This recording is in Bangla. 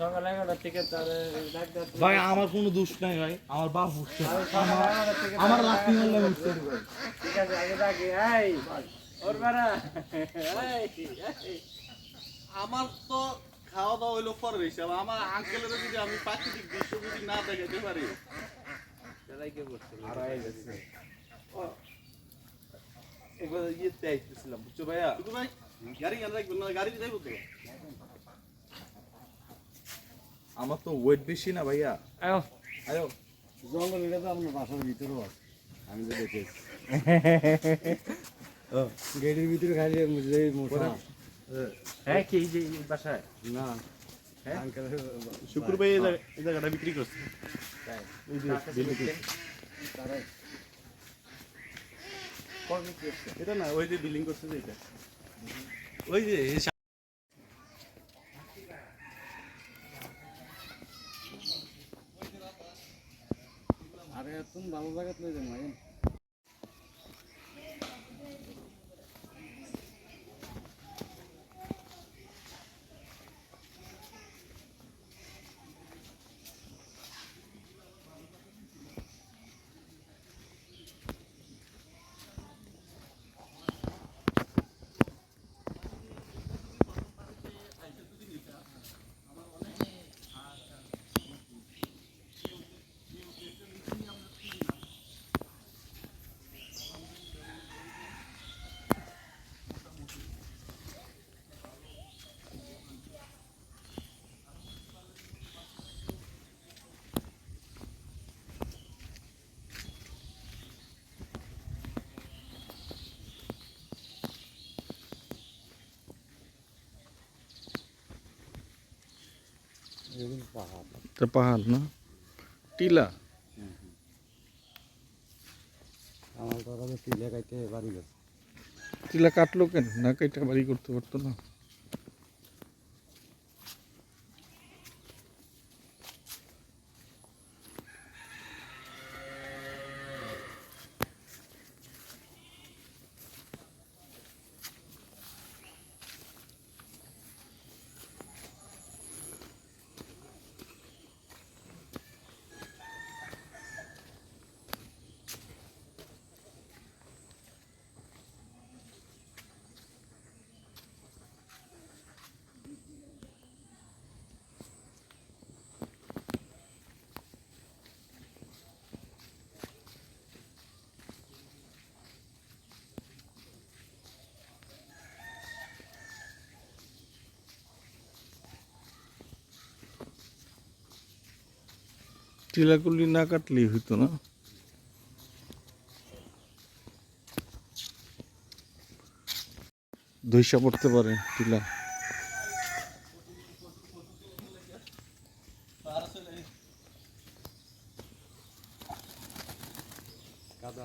সকাল এগারোটার থেকে তার ভাই আমার কোনো দোষ নাই ভাই আমার বাপ উঠছে। আমার তার রাত্রি হলে আমি উঠতে ঠিক আছে আগে ডাকি। এই ওর বেড়া। এই, এই। আমার তো খাওয়া দাওয়া হইল পরের হিসাব। আমার আঙ্কেলের যদি আমি প্রাকৃতিক দৃশ্য যদি না দেখাইতে পারি। সেটাই কে করছে? একবার ইয়েতে আইতেছিলাম বুঝছ ভাইয়া? শুধু ভাই গাড়ি গান রাখবেন? না গাড়ি যাইবো তো। আমার তো ওয়েট বেশি না ভাইয়া। আয়ো। আয়ো। জঙ্গল এটা তো আপনার বাসার ভিতরেও আছে। আমি তো দেখেছি গেটের ভিতরে খালি মোটা হ্যাঁ কি যে বাসায়? না। হ্যাঁ? আঙ্কেলের শুক্র ভাই এই জায়গাটা বিক্রি করছে? এটা না ওই যে বিল্ডিং করছে যে এটা। ওই যে তুমি ভালো জায়গা তুলে দেন পাহাড় পাহাড় না? টিলা? আমার বাড়ি টিলা কাটলো কেন? না কেটে বাড়ি করতে পারতো না। টিলাগুলি না কাটলেই হইতো না। ধৈসা পড়তে পারে টিলা। কাদা